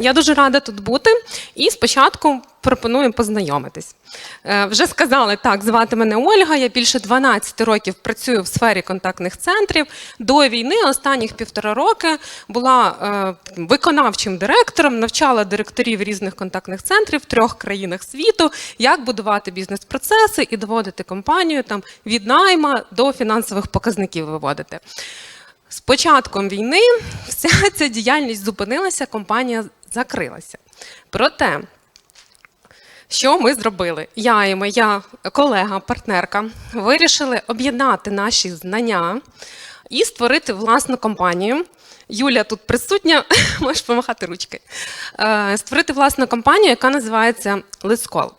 Я дуже рада тут бути. І спочатку пропоную познайомитись. Е, Вже сказали, так, звати мене Ольга. Я більше 12 років працюю в сфері контактних центрів. До війни останніх півтора роки була е, виконавчим директором, навчала директорів різних контактних центрів в трьох країнах світу, як будувати бізнес-процеси і доводити компанію там від найма до фінансових показників виводити. З початком війни вся ця діяльність зупинилася, компанія закрилася. Проте, що ми зробили? Я і моя колега, партнерка вирішили об'єднати наші знання і створити власну компанію. Юля тут присутня, можеш помахати ручки. Е, Створити власну компанію, яка називається Лискол.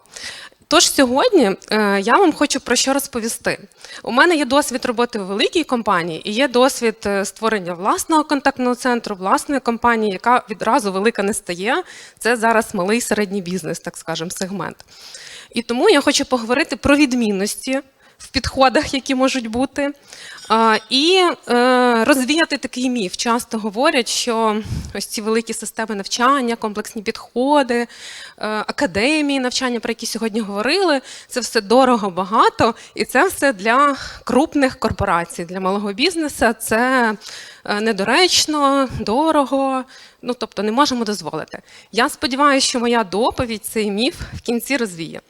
Тож сьогодні е, я вам хочу про що розповісти. У мене є досвід роботи в великій компанії і є досвід е, створення власного контактного центру, власної компанії, яка відразу велика не стає. Це зараз малий середній бізнес, так скажемо, сегмент. І тому я хочу поговорити про відмінності в підходах, які можуть бути, і е, розвіяти такий міф. Часто говорять, що ось ці великі системи навчання, комплексні підходи, е, академії навчання, про які сьогодні говорили, це все дорого, багато, і це все для крупних корпорацій, для малого бізнесу. Це недоречно, дорого. Ну, тобто не можемо дозволити. Я сподіваюся, що моя доповідь цей міф в кінці розвіє.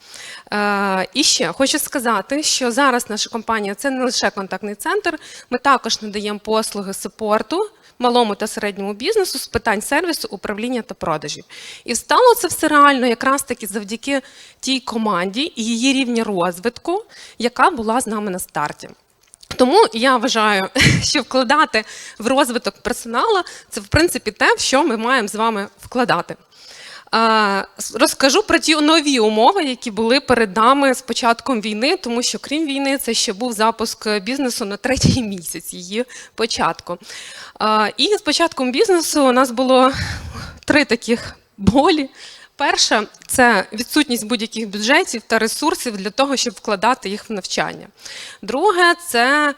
Е, і ще хочу сказати, що зараз наша компанія це не лише контактний центр. Ми також надаємо послуги супорту малому та середньому бізнесу з питань сервісу, управління та продажів. І стало це все реально якраз таки завдяки тій команді і її рівні розвитку, яка була з нами на старті. Тому я вважаю, що вкладати в розвиток персоналу це в принципі те, в що ми маємо з вами вкладати. Розкажу про ті нові умови, які були перед нами з початком війни, тому що крім війни, це ще був запуск бізнесу на третій місяць її початку. І з початком бізнесу у нас було три таких болі. Перше це відсутність будь-яких бюджетів та ресурсів для того, щоб вкладати їх в навчання. Друге, це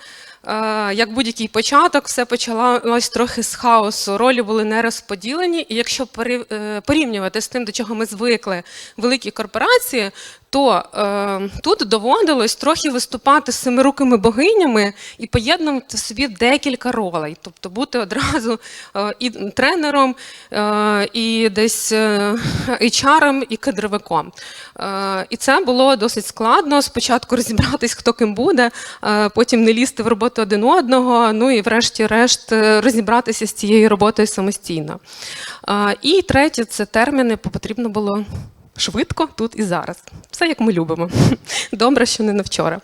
е, як будь-який початок, все почалось трохи з хаосу. Ролі були не розподілені, і якщо е, порівнювати з тим, до чого ми звикли великі корпорації, то е, тут доводилось трохи виступати з семирукими богинями і поєднувати собі декілька ролей, тобто бути одразу е, і тренером, е, і десь е, HR, і кадровиком. Е, і це було досить складно. Спочатку розібратись, хто ким буде, е, потім не лізти в роботу один одного, ну і врешті-решт е, розібратися з цією роботою самостійно. Е, і третє це терміни потрібно було швидко, тут і зараз. Все як ми любимо. Добре, що не на вчора.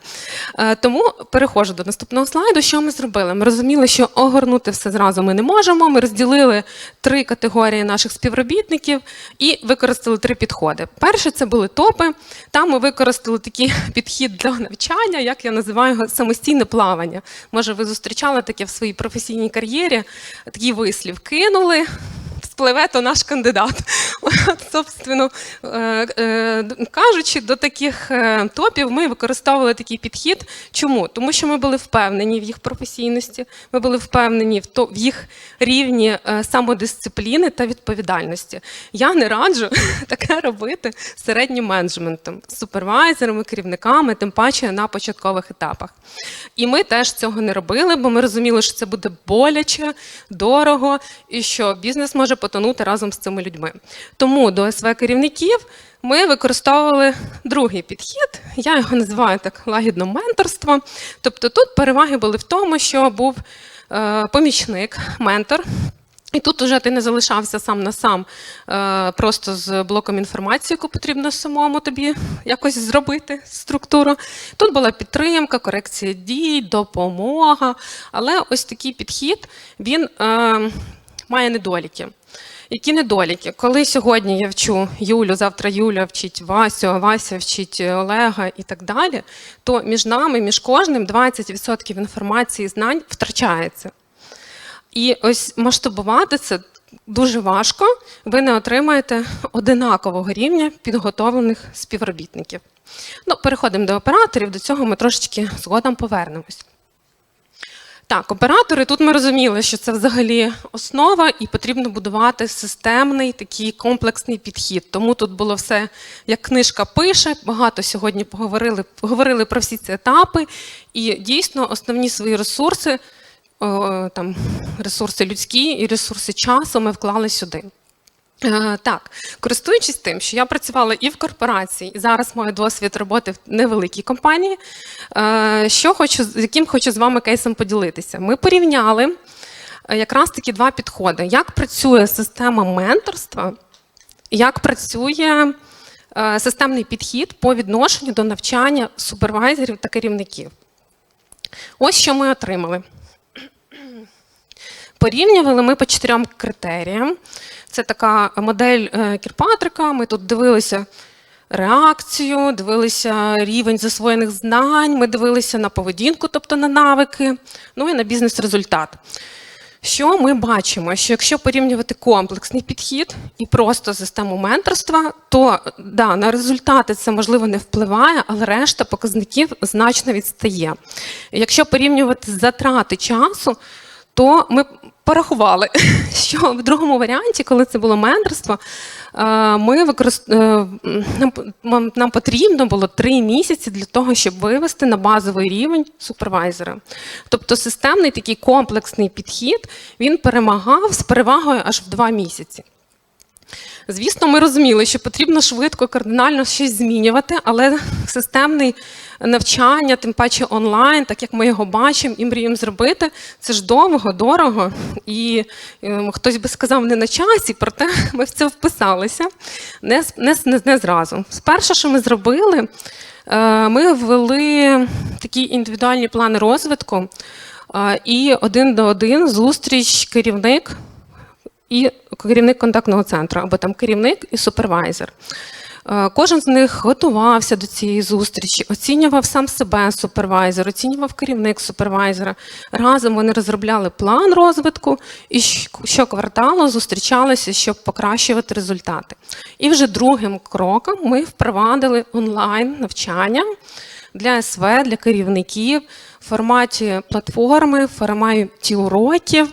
Е, Тому переходжу до наступного слайду. Що ми зробили? Ми розуміли, що огорнути все зразу ми не можемо. Ми розділили три категорії наших співробітників і використали три підходи. Перше це були топи. Там ми використали такий підхід для навчання, як я називаю його самостійне плавання. Може, ви зустрічали таке в своїй професійній кар'єрі. Такий вислів кинули. Спливе то наш кандидат. От, собственно е, е, кажучи, до таких е, топів ми використовували такий підхід. Чому? Тому що ми були впевнені в їх професійності, ми були впевнені в, їх рівні самодисципліни та відповідальності. Я не раджу таке робити середнім менеджментом, супервайзерами, керівниками, тим паче на початкових етапах. І ми теж цього не робили, бо ми розуміли, що це буде боляче, дорого і що бізнес може потонути разом з цими людьми. Тому до СВ керівників ми використовували другий підхід. Я його називаю так лагідно менторство. Тобто тут переваги були в тому, що був е, помічник, ментор. І тут уже ти не залишався сам на сам е, просто з блоком інформації, яку потрібно самому тобі якось зробити структуру. Тут була підтримка, корекція дій, допомога. Але ось такий підхід він е, має недоліки. Які недоліки? Коли сьогодні я вчу Юлю, завтра Юля вчить Васю, Вася вчить Олега і так далі, то між нами, між кожним 20% інформації і знань втрачається. І ось масштабувати це дуже важко. Ви не отримаєте одинакового рівня підготовлених співробітників. Ну, переходимо до операторів, до цього ми трошечки згодом повернемось. Так, оператори, тут ми розуміли, що це взагалі основа, і потрібно будувати системний такий комплексний підхід. Тому тут було все, як книжка пише. Багато сьогодні поговорили, поговорили про всі ці етапи. І дійсно основні свої ресурси, там, ресурси людські і ресурси часу ми вклали сюди. Е, Так, користуючись тим, що я працювала і в корпорації, і зараз маю досвід роботи в невеликій компанії. е, Що хочу, з яким хочу з вами кейсом поділитися? Ми порівняли е, якраз такі два підходи: як працює система менторства, як працює системний підхід по відношенню до навчання супервайзерів та керівників. Ось що ми отримали. Порівнювали ми по чотирьом критеріям. Це така модель е, Кірпатрика. Ми тут дивилися реакцію, дивилися рівень засвоєних знань, ми дивилися на поведінку, тобто на навики, ну і на бізнес-результат. Що ми бачимо? Що якщо порівнювати комплексний підхід і просто систему менторства, то да, на результати це можливо не впливає, але решта показників значно відстає. Якщо порівнювати затрати часу, то ми порахували, що в другому варіанті, коли це було менторство, е, ми використ... е, нам, потрібно було три місяці для того, щоб вивести на базовий рівень супервайзера. Тобто системний такий комплексний підхід він перемагав з перевагою аж в два місяці. Звісно, ми розуміли, що потрібно швидко, кардинально щось змінювати, але системне навчання, тим паче онлайн, так як ми його бачимо і мріємо зробити, це ж довго, дорого. І е, хтось би сказав не на часі, проте ми в це вписалися не, не, не, не зразу. Перше, що ми зробили, е, ми ввели такі індивідуальні плани розвитку е, і один до один зустріч керівник і керівник контактного центру, або там керівник і супервайзер. Е, Кожен з них готувався до цієї зустрічі, оцінював сам себе супервайзер, оцінював керівник супервайзера. Разом вони розробляли план розвитку і щокварталу зустрічалися, щоб покращувати результати. І вже другим кроком ми впровадили онлайн навчання для СВ, для керівників в форматі платформи, в форматі уроків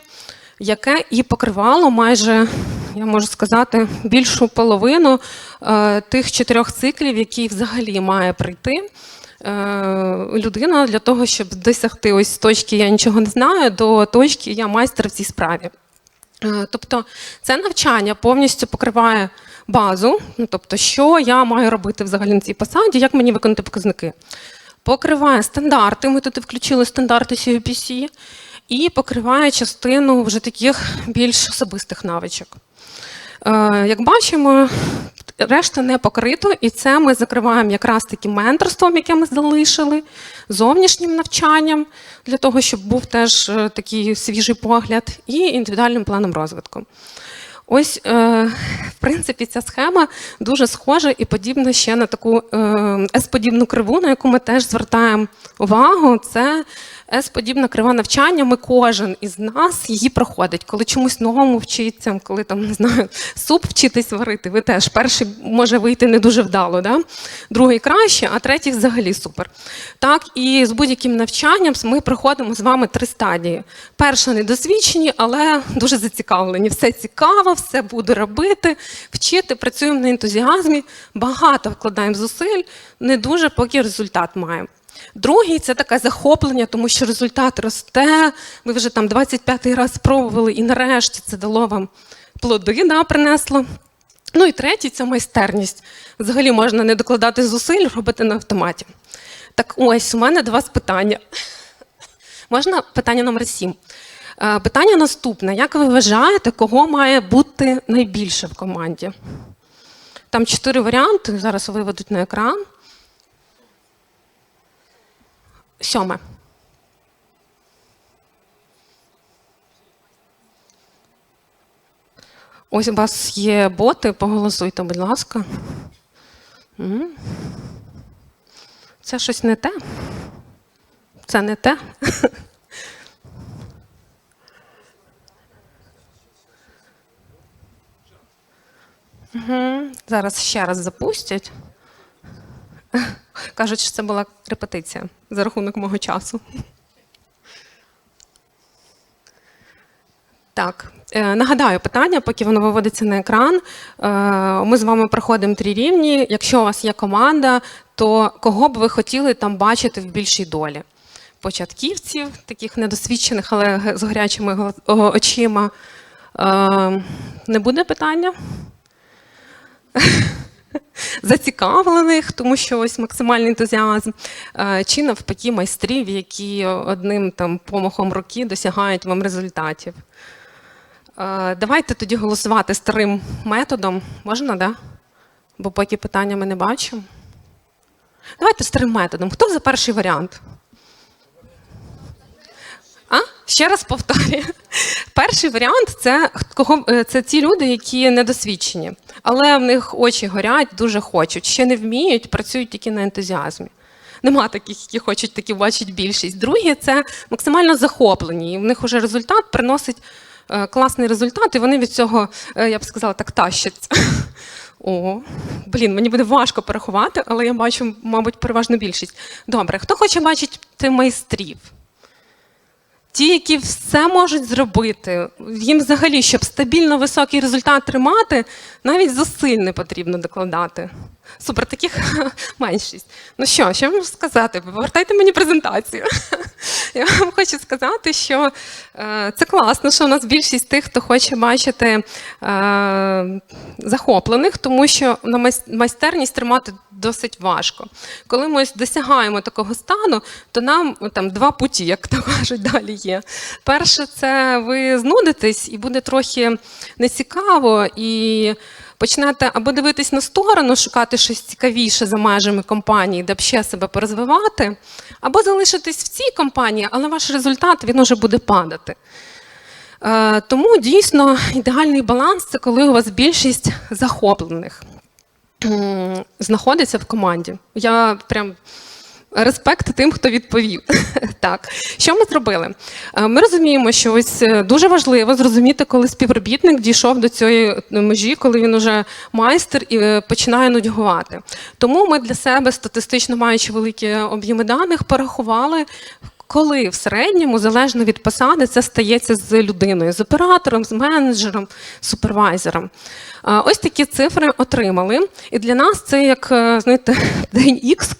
яке і покривало майже, я можу сказати, більшу половину е, тих чотирьох циклів, які взагалі має прийти е, людина для того, щоб досягти ось точки я нічого не знаю до точки я майстер в цій справі. Е, Тобто це навчання повністю покриває базу, ну, тобто, що я маю робити взагалі на цій посаді, як мені виконати показники. Покриває стандарти, ми тут включили стандарти CUPC, і покриває частину вже таких більш особистих навичок. Е, Як бачимо, решта не покрито, і це ми закриваємо якраз таким менторством, яке ми залишили, зовнішнім навчанням, для того, щоб був теж е, такий свіжий погляд, і індивідуальним планом розвитку. Ось, е, в принципі, ця схема дуже схожа і подібна ще на таку е, S-подібну криву, на яку ми теж звертаємо увагу. Це S-подібна крива навчання. Ми кожен із нас її проходить, коли чомусь новому вчиться, коли там не знаю, суп вчитись варити. Ви теж перший може вийти не дуже вдало, да? другий краще, а третій взагалі супер. Так, і з будь-яким навчанням ми проходимо з вами три стадії. Перша недосвідчені, але дуже зацікавлені. Все цікаво, все буду робити, вчити, працюємо на ентузіазмі, багато вкладаємо зусиль, не дуже поки результат маємо. Другий це таке захоплення, тому що результат росте. Ви вже там 25-й раз спробували, і нарешті це дало вам плоди, да, принесло. Ну і третій це майстерність. Взагалі можна не докладати зусиль, робити на автоматі. Так ось у мене до вас питання. Можна питання номер 7. Питання наступне: як ви вважаєте, кого має бути найбільше в команді? Там чотири варіанти. Зараз виведуть на екран. Сьоме. Ось у вас є боти, поголосуйте, будь ласка. Це щось не те. Це не те. Мгм. Зараз ще раз запустять. Кажуть, що це була репетиція за рахунок мого часу. Так, е, нагадаю питання, поки воно виводиться на екран. Е, Ми з вами проходимо три рівні. Якщо у вас є команда, то кого б ви хотіли там бачити в більшій долі? Початківців, таких недосвідчених, але з гарячими очима. Е, Не буде питання? Зацікавлених, тому що ось максимальний ентузіазм, Е, чи навпаки майстрів, які одним там помахом руки досягають вам результатів. Е, Давайте тоді голосувати старим методом. Можна, да? Бо поки питання ми не бачимо. Давайте старим методом. Хто за перший варіант? Ще раз повторюю. Перший варіант це, кого, е, це ті люди, які недосвідчені, але в них очі горять, дуже хочуть, ще не вміють, працюють тільки на ентузіазмі. Нема таких, які хочуть такі бачить більшість. Другі це максимально захоплені, і в них вже результат приносить е, класний результат, і вони від цього, е, я б сказала, так тащаться. О, блін, мені буде важко порахувати, але я бачу, мабуть, переважну більшість. Добре, хто хоче бачити майстрів? Ті, які все можуть зробити, їм взагалі, щоб стабільно високий результат тримати, навіть зусиль не потрібно докладати. Супер, таких меншість. Ну що, що можу сказати? Повертайте мені презентацію. Я вам хочу сказати, що е, це класно, що у нас більшість тих, хто хоче бачити е, захоплених, тому що на майстерність тримати досить важко. Коли ми досягаємо такого стану, то нам ну, там два путі, як то кажуть, далі є. Перше, це ви знудитесь і буде трохи нецікаво, і почнете або дивитись на сторону, шукати щось цікавіше за межами компанії, де б ще себе порозвивати, або залишитись в цій компанії, але ваш результат він уже буде падати. Е, Тому дійсно ідеальний баланс це коли у вас більшість захоплених знаходиться в команді. Я прям респект тим, хто відповів. так, що ми зробили? Е, Ми розуміємо, що ось е, дуже важливо зрозуміти, коли співробітник дійшов до цієї межі, коли він уже майстер і е, починає нудьгувати. Тому ми для себе, статистично маючи великі об'єми даних, порахували. Коли в середньому, залежно від посади, це стається з людиною, з оператором, з менеджером, супервайзером. Ось такі цифри отримали. І для нас це як е, знаєте, день Х,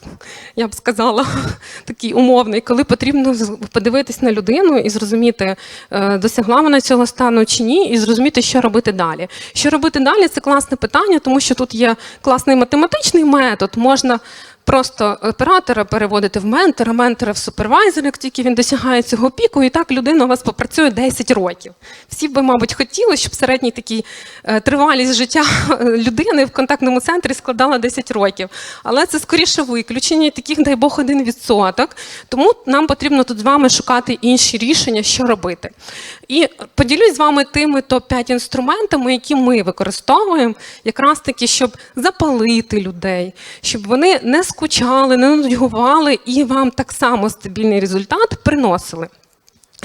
я б сказала, такий умовний, коли потрібно подивитись на людину і зрозуміти, е, досягла вона цього стану чи ні, і зрозуміти, що робити далі. Що робити далі це класне питання, тому що тут є класний математичний метод. Можна просто оператора переводити в ментора, ментора в супервайзера, як тільки він досягає цього піку, і так людина у вас попрацює 10 років. Всі би, мабуть, хотіли, щоб середній такий е, тривалість життя людини в контактному центрі складала 10 років. Але це скоріше виключення, таких, дай Бог, один відсоток. Тому нам потрібно тут з вами шукати інші рішення, що робити. І поділюсь з вами тими топ-5 інструментами, які ми використовуємо, якраз таки, щоб запалити людей, щоб вони не скучали, не нудьгували і вам так само стабільний результат приносили.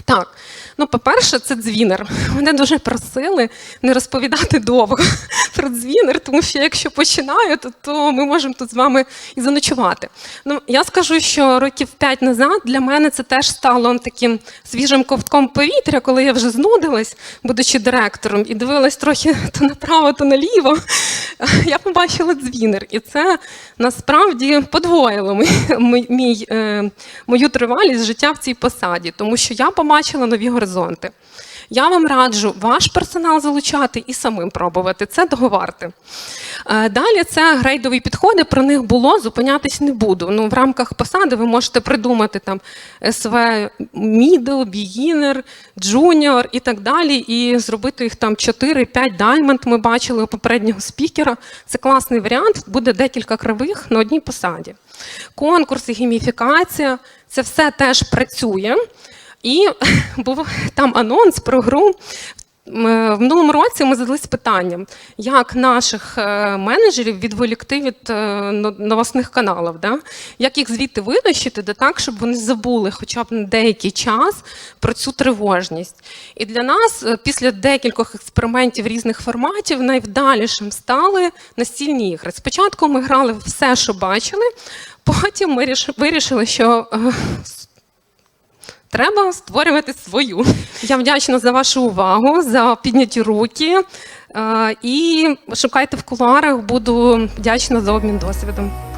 Так, ну по-перше, це дзвінер. Мене дуже просили не розповідати довго про дзвінер, тому що якщо починаю, то, то ми можемо тут з вами і заночувати. Ну, я скажу, що років п'ять назад для мене це теж стало таким свіжим ковтком повітря, коли я вже знудилась, будучи директором, і дивилась трохи то направо, то наліво. Я побачила дзвінер, і це насправді подвоїло мій, мій, е, мою тривалість життя в цій посаді, тому що я побачила нові горизонти. Я вам раджу ваш персонал залучати і самим пробувати. Це договарте. Е, Далі це грейдові підходи. Про них було, зупинятись не буду. Ну, в рамках посади ви можете придумати там СВ Middle, Beginner, Junior і так далі, і зробити їх там 4-5 Diamond. Ми бачили у попереднього спікера. Це класний варіант. Буде декілька кривих на одній посаді. Конкурси, гейміфікація це все теж працює. І був там анонс про гру. М, В минулому році ми задались питанням, як наших е, менеджерів відволікти від е, новосних каналів, да? як їх звідти витащити, де так, щоб вони забули хоча б на деякий час про цю тривожність. І для нас е, після декількох експериментів різних форматів найвдалішим стали настільні ігри. Спочатку ми грали все, що бачили, потім ми ріш- вирішили, що е, Треба створювати свою. Я вдячна за вашу увагу, за підняті руки. Е, І шукайте в кулуарах. Буду вдячна за обмін досвідом.